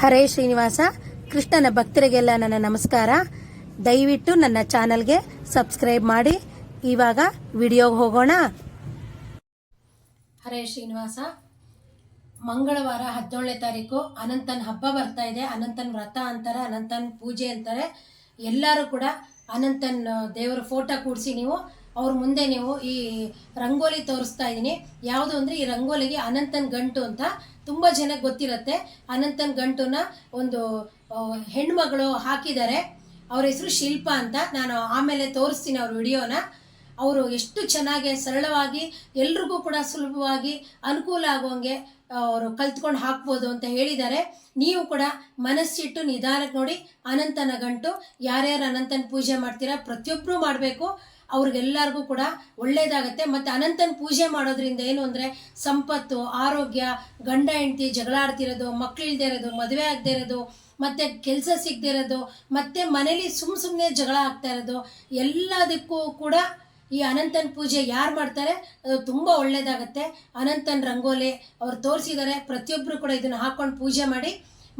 ಹರೇ ಶ್ರೀನಿವಾಸ, ಕೃಷ್ಣನ ಭಕ್ತರಿಗೆಲ್ಲ ನನ್ನ ನಮಸ್ಕಾರ. ದಯವಿಟ್ಟು ನನ್ನ ಚಾನಲ್ಗೆ ಸಬ್ಸ್ಕ್ರೈಬ್ ಮಾಡಿ. ಇವಾಗ ವಿಡಿಯೋಗೆ ಹೋಗೋಣ. ಹರೇ ಶ್ರೀನಿವಾಸ, ಮಂಗಳವಾರ ಹದಿನೇಳನೇ ತಾರೀಕು ಅನಂತನ ಹಬ್ಬ ಬರ್ತಾ ಇದೆ. ಅನಂತನ ವ್ರತ ಅಂತಾರೆ, ಅನಂತನ ಪೂಜೆ ಅಂತಾರೆ. ಎಲ್ಲರೂ ಕೂಡ ಅನಂತನ ದೇವರ ಫೋಟೋ ಕೂಡಿಸಿ ನೀವು ಅವ್ರ ಮುಂದೆ ನೀವು ಈ ರಂಗೋಲಿ ತೋರಿಸ್ತಾ ಇದ್ದೀನಿ. ಯಾವುದು ಅಂದರೆ ಈ ರಂಗೋಲಿಗೆ ಅನಂತನ್ ಗಂಟು ಅಂತ ತುಂಬ ಜನಕ್ಕೆ ಗೊತ್ತಿರುತ್ತೆ. ಅನಂತನ್ ಗಂಟುನ ಒಂದು ಹೆಣ್ಮಗಳು ಹಾಕಿದ್ದಾರೆ. ಅವ್ರ ಹೆಸರು ಶಿಲ್ಪ ಅಂತ ನಾನು ಆಮೇಲೆ ತೋರಿಸ್ತೀನಿ ಅವ್ರ ವಿಡಿಯೋನ. ಅವರು ಎಷ್ಟು ಚೆನ್ನಾಗಿ ಸರಳವಾಗಿ, ಎಲ್ರಿಗೂ ಕೂಡ ಸುಲಭವಾಗಿ ಅನುಕೂಲ ಆಗುವಂಗೆ ಅವರು ಕಲ್ತ್ಕೊಂಡು ಹಾಕ್ಬೋದು ಅಂತ ಹೇಳಿದ್ದಾರೆ. ನೀವು ಕೂಡ ಮನಸ್ಸಿಟ್ಟು ನಿಧಾನಕ್ಕೆ ನೋಡಿ ಅನಂತನ ಗಂಟು. ಯಾರ್ಯಾರು ಅನಂತನ ಪೂಜೆ ಮಾಡ್ತೀರಾ ಪ್ರತಿಯೊಬ್ಬರೂ ಮಾಡಬೇಕು. ಅವ್ರಿಗೆಲ್ಲರಿಗೂ ಕೂಡ ಒಳ್ಳೇದಾಗತ್ತೆ. ಮತ್ತು ಅನಂತನ ಪೂಜೆ ಮಾಡೋದ್ರಿಂದ ಏನು ಅಂದರೆ ಸಂಪತ್ತು, ಆರೋಗ್ಯ, ಗಂಡ, ಹೆಂಡತಿ ಜಗಳ ಆಡ್ತಿರೋದು ಮಕ್ಳಿಲ್ದೇ ಇರೋದು, ಮದುವೆ ಆಗದೆ ಇರೋದು, ಮತ್ತು ಕೆಲಸ ಸಿಗದೆ ಇರೋದು, ಮತ್ತು ಮನೇಲಿ ಸುಮ್ಮ ಸುಮ್ಮನೆ ಜಗಳ ಆಗ್ತಾ ಇರೋದು, ಎಲ್ಲದಕ್ಕೂ ಕೂಡ ಈ ಅನಂತನ ಪೂಜೆ ಯಾರು ಮಾಡ್ತಾರೆ? ಅದು ತುಂಬ ಒಳ್ಳೆಯದಾಗುತ್ತೆ ಅನಂತನ ರಂಗೋಲಿ ಅವ್ರು ತೋರಿಸಿದ್ದಾರೆ. ಪ್ರತಿಯೊಬ್ಬರು ಕೂಡ ಇದನ್ನು ಹಾಕ್ಕೊಂಡು ಪೂಜೆ ಮಾಡಿ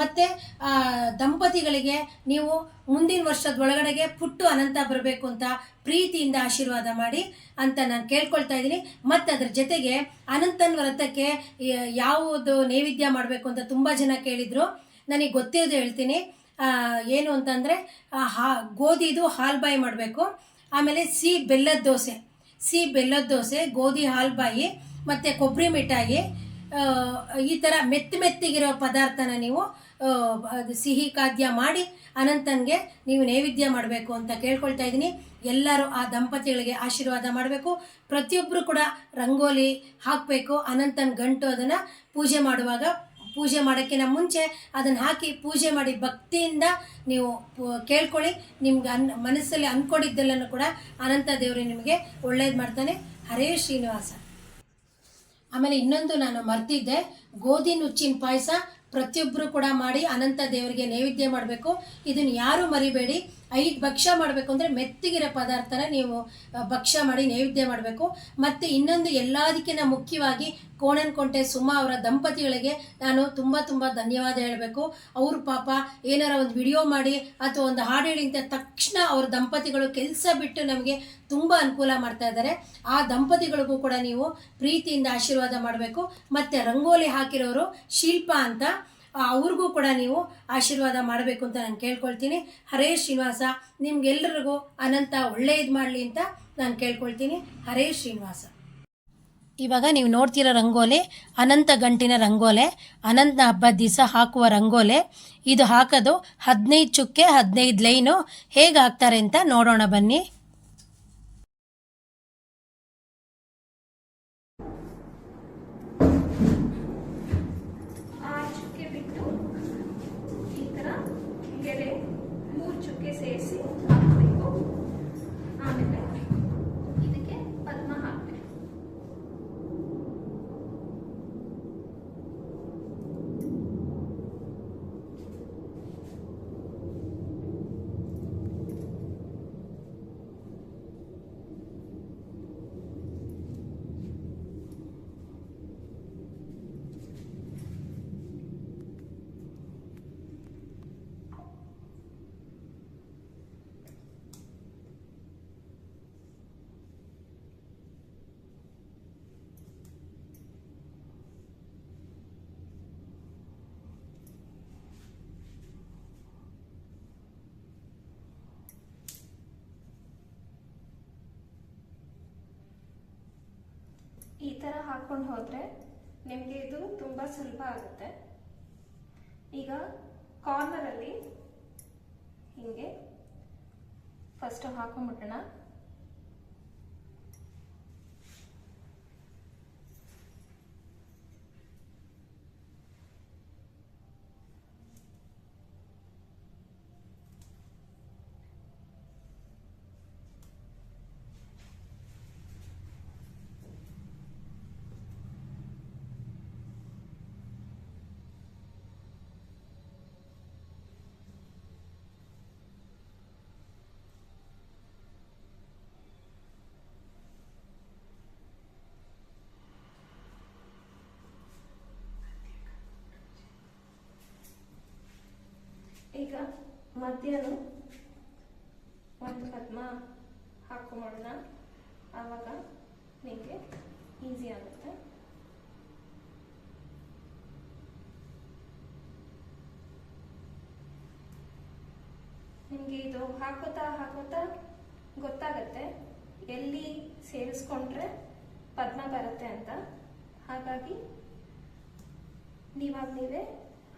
ಮತ್ತು ದಂಪತಿಗಳಿಗೆ ನೀವು ಮುಂದಿನ ವರ್ಷದ ಒಳಗಡೆಗೆ ಪುಟ್ಟು ಅನಂತ ಬರಬೇಕು ಅಂತ ಪ್ರೀತಿಯಿಂದ ಆಶೀರ್ವಾದ ಮಾಡಿ ಅಂತ ನಾನು ಕೇಳ್ಕೊಳ್ತಾ ಇದ್ದೀನಿ. ಮತ್ತು ಅದ್ರ ಜೊತೆಗೆ ಅನಂತನ ವ್ರತಕ್ಕೆ ಯಾವುದು ನೈವೇದ್ಯ ಮಾಡಬೇಕು ಅಂತ ತುಂಬ ಜನ ಕೇಳಿದರು. ನನಗೆ ಗೊತ್ತಿರೋದು ಹೇಳ್ತೀನಿ. ಏನು ಅಂತಂದರೆ ಹಾ, ಗೋಧಿದು ಹಾಲ್ಬಾಯಿ ಮಾಡಬೇಕು. ಆಮೇಲೆ ಸಿಹಿ ಬೆಲ್ಲದ ದೋಸೆ. ಸಿಹಿ ಬೆಲ್ಲದ ದೋಸೆ, ಗೋಧಿ ಹಾಲ್ಬಾಯಿ, ಮತ್ತು ಕೊಬ್ಬರಿ ಮಿಠಾಯಿ ಈ ಥರ ಮೆತ್ತ ಮೆತ್ತಿಗಿರೋ ಪದಾರ್ಥನ ನೀವು ಅದು ಸಿಹಿ ಖಾದ್ಯ ಮಾಡಿ ಅನಂತನಿಗೆ ನೀವು ನೈವೇದ್ಯ ಮಾಡಬೇಕು ಅಂತ ಕೇಳ್ಕೊಳ್ತಾ ಇದ್ದೀನಿ. ಎಲ್ಲರೂ ಆ ದಂಪತಿಗಳಿಗೆ ಆಶೀರ್ವಾದ ಮಾಡಬೇಕು. ಪ್ರತಿಯೊಬ್ಬರು ಕೂಡ ರಂಗೋಲಿ ಹಾಕಬೇಕು, ಅನಂತನ ಗಂಟು ಅದನ್ನು ಪೂಜೆ ಮಾಡುವಾಗ. ಪೂಜೆ ಮಾಡೋಕ್ಕಿಂತ ಮುಂಚೆ ಅದನ್ನು ಹಾಕಿ ಪೂಜೆ ಮಾಡಿ ಭಕ್ತಿಯಿಂದ ನೀವು ಕೇಳ್ಕೊಳ್ಳಿ. ನಿಮ್ಗೆ ಅನ್, ಮನಸ್ಸಲ್ಲಿ ಅಂದ್ಕೊಂಡಿದ್ದೆಲ್ಲನೂ ಕೂಡ ಅನಂತ ದೇವರು ನಿಮಗೆ ಒಳ್ಳೇದು ಮಾಡ್ತಾನೆ. ಹರೇ ಶ್ರೀನಿವಾಸ. ಆಮೇಲೆ ಇನ್ನೊಂದು ನಾನು ಮರ್ತಿದ್ದೆ, ಗೋಧಿ ನುಚ್ಚಿನ ಪಾಯಸ ಪ್ರತಿಯೊಬ್ಬರು ಕೂಡ ಮಾಡಿ ಅನಂತ ದೇವರಿಗೆ ನೈವೇದ್ಯ ಮಾಡಬೇಕು. ಇದನ್ನು ಯಾರೂ ಮರಿಬೇಡಿ. ಐದು ಭಕ್ಷ್ಯ ಮಾಡಬೇಕು ಅಂದರೆ ಮೆತ್ತಗಿರೋ ಪದಾರ್ಥನ ನೀವು ಭಕ್ಷ್ಯ ಮಾಡಿ ನೈವೇದ್ಯ ಮಾಡಬೇಕು. ಮತ್ತು ಇನ್ನೊಂದು ಎಲ್ಲದಕ್ಕಿಂತ ಮುಖ್ಯವಾಗಿ ಕೋಣನ್ಕೊಂಟೆ ಸುಮಾ ಅವರ ದಂಪತಿಗಳಿಗೆ ನಾನು ತುಂಬ ತುಂಬ ಧನ್ಯವಾದ ಹೇಳಬೇಕು. ಅವರು ಪಾಪ ಏನಾರ ಒಂದು ವಿಡಿಯೋ ಮಾಡಿ ಅಥವಾ ಒಂದು ಹಾಡು ಹೇಳಿದ ತಕ್ಷಣ ಅವ್ರ ದಂಪತಿಗಳು ಕೆಲಸ ಬಿಟ್ಟು ನಮಗೆ ತುಂಬ ಅನುಕೂಲ ಮಾಡ್ತಾ ಇದ್ದಾರೆ. ಆ ದಂಪತಿಗಳಿಗೂ ಕೂಡ ನೀವು ಪ್ರೀತಿಯಿಂದ ಆಶೀರ್ವಾದ ಮಾಡಬೇಕು. ಮತ್ತು ರಂಗೋಲಿ ಹಾಕಿರೋರು ಶಿಲ್ಪ ಅಂತ. ಅವ್ರಿಗೂ ಕೂಡ ನೀವು ಆಶೀರ್ವಾದ ಮಾಡಬೇಕು ಅಂತ ನಾನು ಕೇಳ್ಕೊಳ್ತೀನಿ. ಹರೇ ಶ್ರೀನಿವಾಸ, ನಿಮ್ಗೆಲ್ರಿಗೂ ಅನಂತ ಒಳ್ಳೆಯದು ಮಾಡಲಿ ಅಂತ ನಾನು ಕೇಳ್ಕೊಳ್ತೀನಿ. ಹರೇ ಶ್ರೀನಿವಾಸ. ಇವಾಗ ನೀವು ನೋಡ್ತಿರೋ ರಂಗೋಲಿ ಅನಂತ ಗಂಟಿನ ರಂಗೋಲೆ ಅನಂತ ಹಬ್ಬದ ದಿವಸ ಹಾಕುವ ರಂಗೋಲೆ. ಇದು ಹಾಕೋದು ಹದಿನೈದು ಚುಕ್ಕೆ ಹದಿನೈದು ಲೈನು ಹೇಗೆ ಹಾಕ್ತಾರೆ ಅಂತ ನೋಡೋಣ ಬನ್ನಿ ಆ ಚುಕ್ಕೆ ಬಿಟ್ಟು ಈ ಥರ ಗೆರೆ ಮೂರು ಚುಕ್ಕೆ ಸೇರಿಸಿ ಹಾಕಬೇಕು ಆಮೇಲೆ ಇದಕ್ಕೆ ಪದ್ಮ ಹಾಕಬೇಕು ಈ ಥರ ಹಾಕ್ಕೊಂಡು ಹೋದರೆ ನಿಮಗೆ ಇದು ತುಂಬ ಸುಲಭ ಆಗುತ್ತೆ. ಈಗ ಕಾರ್ನರಲ್ಲಿ ಹೀಗೆ ಫಸ್ಟು ಹಾಕೊಂಡ್ಬಿಡೋಣ. ನಿಮಗೆ ಇದು ಹಾಕೋತಾ ಹಾಕೋತಾ ಗೊತ್ತಾಗತ್ತೆ. ಎಲ್ಲಿ ಸೇರಿಸ್ಕೊಂಡ್ರೆ ಪದ್ಮ ಬರುತ್ತೆ ಅಂತ. ಹಾಗಾಗಿ ನೀವಾಗ ನೀವೇ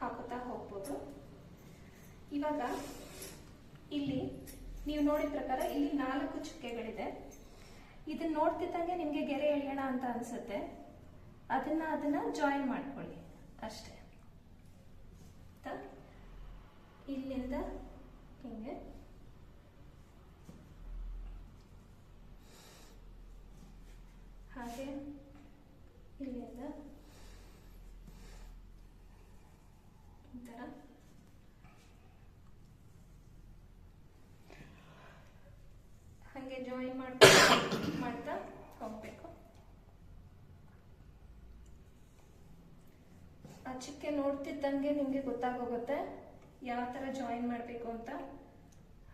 ಹಾಕೋತಾ ಹೋಗ್ಬೋದು. ಇವಾಗ ಇಲ್ಲಿ ನೀವು ನೋಡಿದ ಪ್ರಕಾರ ಇಲ್ಲಿ ನಾಲ್ಕು ಚುಕ್ಕೆಗಳಿದೆ. ಇದನ್ನ ನೋಡ್ತಿದ್ದಂಗೆ ನಿಮಗೆ ಗೆರೆ ಎಳೆಯೋಣ ಅಂತ ಅನ್ಸುತ್ತೆ. ಅದನ್ನ ಅದನ್ನ ಜಾಯಿನ್ ಮಾಡ್ಕೊಳ್ಳಿ. ಅಷ್ಟೇ? ಇಲ್ಲಿಂದ ಹಿಂಗೆ ಹಾಗೆ ಇಲ್ಲಿಂದ ಈ ಥರ ಹಾಗೆ ಜಾಯಿನ್ ಮಾಡ್ತಾ ಮಾಡ್ತಾ ಹೋಗ್ಬೇಕು. ಆ ಚಿಕ್ಕೆ ನೋಡ್ತಿದ್ದಂಗೆ ನಿಮಗೆ ಗೊತ್ತಾಗೋಗುತ್ತೆ. ಯಾವ ಥರ ಜಾಯಿನ್ ಮಾಡಬೇಕು ಅಂತ?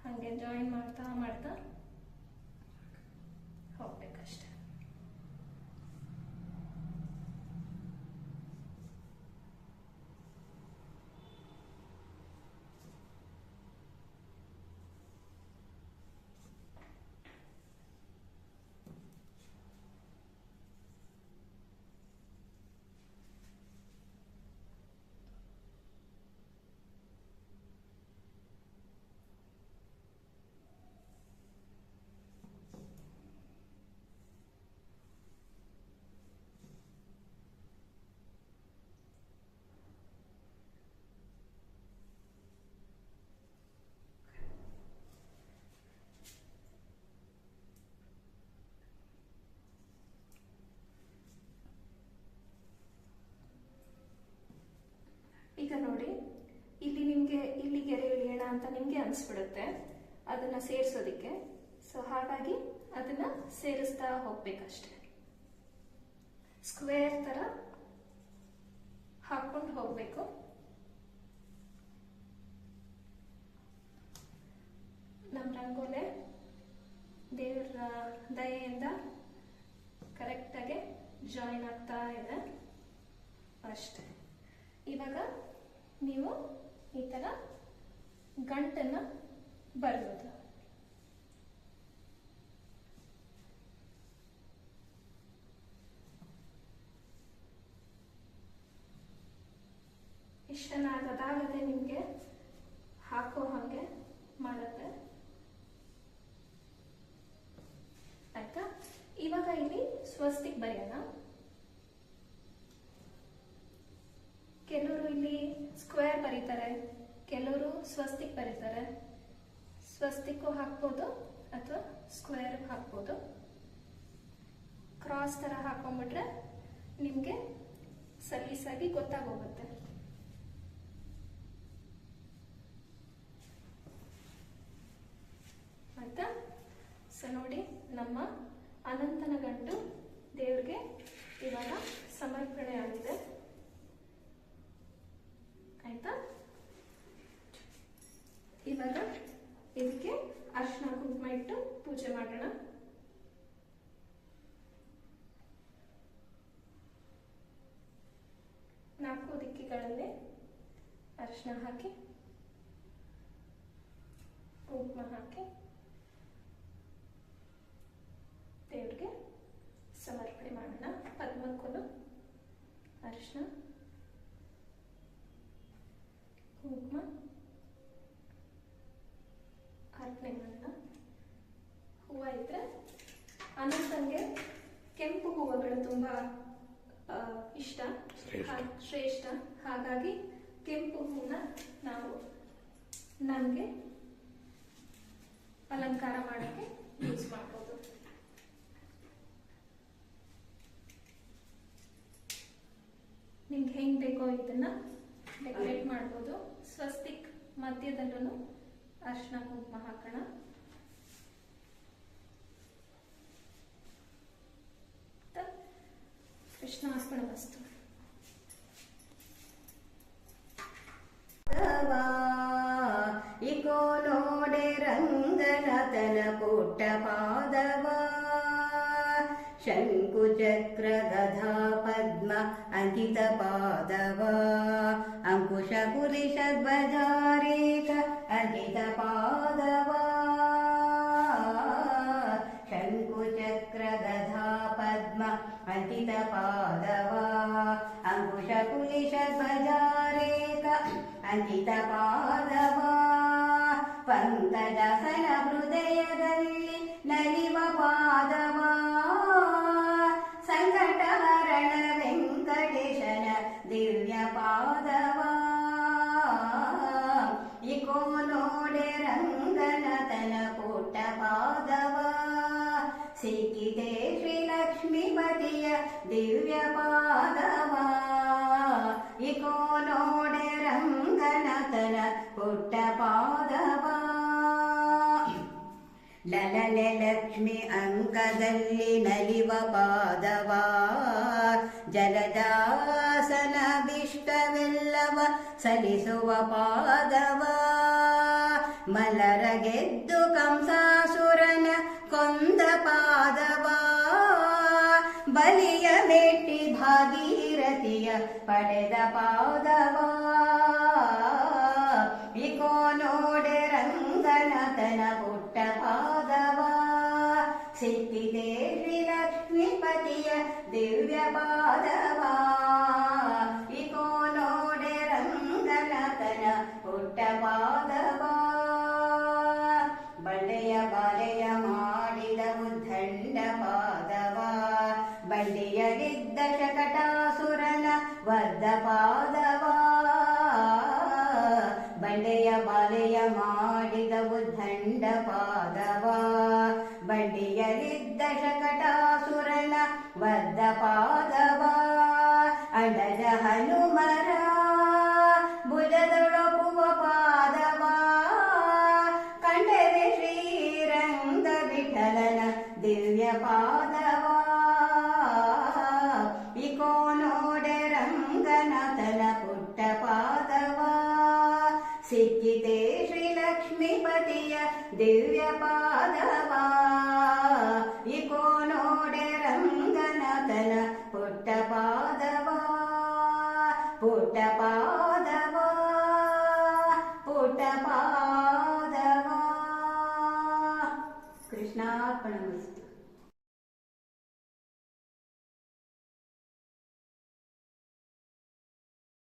ಹಾಗೆ ಜಾಯಿನ್ ಮಾಡ್ತಾ ಮಾಡ್ತಾ ಹೋಗ್ಬೇಕಷ್ಟೆ ಈಗ ನೋಡಿ ಇಲ್ಲಿ ನಿಮಗೆ ಇಲ್ಲಿ ಗೆರೆ ಎಳೆಯೋಣ ಅಂತ ನಿಮಗೆ ಅನಿಸ್ಬಿಡುತ್ತೆ ಅದನ್ನ ಸೇರಿಸೋದಿಕ್ಕೆ. ಸೊ ಹಾಗಾಗಿ ಅದನ್ನ ಸೇರಿಸ್ತಾ ಹೋಗ್ಬೇಕಷ್ಟೆ. ಸ್ಕ್ವೇರ್ ತರ ಹಾಕೊಂಡು ಹೋಗ್ಬೇಕು. ನಮ್ಮ ರಂಗೋಲೆ ದೇವರ ದಯೆಯಿಂದ ಕರೆಕ್ಟಾಗಿ ಜಾಯಿನ್ ಆಗ್ತಾ ಇದೆ. ಅಷ್ಟೇ. ಇವಾಗ ನೀವು ಈ ಥರ ಗಂಟನ್ನ ಬರ್ಬೋದು. ಇಷ್ಟನಾಗದಾಗದೆ ನಿಮಗೆ ಹಾಕೋ ಹಾಗೆ ಮಾಡುತ್ತೆ. ಆಯ್ತಾ? ಇವಾಗ ಇಲ್ಲಿ ಸ್ವಸ್ತಿಕ್ ಬರೆಯೋಣ ಕೆಲವರು ಇಲ್ಲಿ ಸ್ಕ್ವೇರ್ ಬರೀತಾರೆ ಕೆಲವರು ಸ್ವಸ್ತಿಕ್ ಬರೀತಾರೆ. ಸ್ವಸ್ತಿಕ್ಕು ಹಾಕ್ಬೋದು ಅಥವಾ ಸ್ಕ್ವೇರ್ ಹಾಕ್ಬೋದು. ಕ್ರಾಸ್ ಥರ ಹಾಕೊಂಡ್ಬಿಟ್ರೆ ನಿಮಗೆ ಸಲೀಸಾಗಿ ಗೊತ್ತಾಗೋಗುತ್ತೆ ಆಯ್ತಾ ಸೊ ನೋಡಿ ನಮ್ಮ ಅನಂತನ ಗಂಟು ದೇವ್ರಿಗೆ ಇವಾಗ ಸಮರ್ಪಣೆ ಆಗಿದೆ ಆಯ್ತಾ ಇವಾಗ ಇದಕ್ಕೆ ಅರ್ಶಿನ ಕುಂಕುಮ ಇಟ್ಟು ಪೂಜೆ ಮಾಡೋಣ ನಾಲ್ಕು ದಿಕ್ಕಿಗಳಲ್ಲಿ ಅರಿಶಿನ ಹಾಕಿ, ಕುಂಕುಮ ಹಾಕಿ, ದೇವ್ರಿಗೆ ಸಮರ್ಪಣೆ ಮಾಡೋಣ. ಪದ್ಮಕ್ಕೂ ಅರಿಶಿನ ಕುಂಕುಮ ಅರ್ಪಣೆ ಮಾಡೋಣ ಹೂವು ಇದ್ರೆ ಅನಂತಂಗೆ ಕೆಂಪು ಹೂವುಗಳು ತುಂಬಾ ಇಷ್ಟ? ಶ್ರೇಷ್ಠ. ಹಾಗಾಗಿ ಕೆಂಪು ಹೂವನ್ನ ನಾವು ನಮಗೆ ಅಲಂಕಾರ ಮಾಡೋಕ್ಕೆ ಯೂಸ್ ಮಾಡ್ಬೋದು. ನಿಮ್ಗೆ ಹೆಂಗ್ ಬೇಕೋ ಇದನ್ನ ಡೆಕೋರೇಟ್ ಮಾಡ್ಬೋದು. ಸ್ವಸ್ತಿಕ್ ಮಧ್ಯದಲ್ಲೂ ಅರ್ಶನ ಕುಂಕುಮ ಹಾಕೋಣ. కృష్ణ ఆస్పణ వస్తు ఇకో నోడే రంగన తన పుట్ట పాదవా शङ्कुचक्रगधा पद्म अङ्कितपादवा अङ्कुशकुलिशद्वजारेख अङ्कितपादवा शङ्कुचक्रगधा ಪಾದವ ಶಂಕುಚಕ್ರ ಗಧಾ ಪದ್ಮ ಅಂಕಿತ ಪಾದವ ಅಂಕುಶ ಕುಲಿಶ ಧ್ವಜಾರೇಖ ಅಂಕಿತ ಪಾದವ ಪಂಕಜಸನ ಹೃದಯದಲ್ಲಿ ನಲಿವ ಪಾದವ ಲಲನೆ ಲಕ್ಷ್ಮಿ ಅಂಕದಲ್ಲಿ ನಲಿವ ಪಾದವ. ಜಲಜಾಸನದಿಷ್ಟವೆಲ್ಲವ ಸಲಿಸುವ ಪಾದವ. ಮಲರ ಗೆದ್ದು ಕಂಸಾಸುರನ ಕೊಂದ ಪಾದವ. ಬಲಿಯ ಮೆಟ್ಟಿ ಭಾಗೀರಥಿಯ ಪಡೆದ ಪಾದವ. सिद्धिदे लक्ष्मीपति दिव्यपादवा पादवा इ को नो डेरङ्गनकन पट पादवा बलय बालय मादु दण्ड पादवा बलय दिग्दशकटासुरन बलय माडिद उद्दण्डपा ಪಾದವ ಅಡಜ ಹನುಮರ ಭುಜದೊಳಪುವ ಪಾದವ ಕಂಡರೆ ಶ್ರೀರಂಗ ವಿಠಲನ ದಿವ್ಯ ಪಾದವ ಇಕೋ ನೋಡೆ ರಂಗನಾಥನ ಪುಟ್ಟ ಪಾದವ ಸಿಕ್ಕಿದೆ ಶ್ರೀ ಲಕ್ಷ್ಮೀಪತಿಯ ದಿವ್ಯ ಪಾದವ ಇಕೋ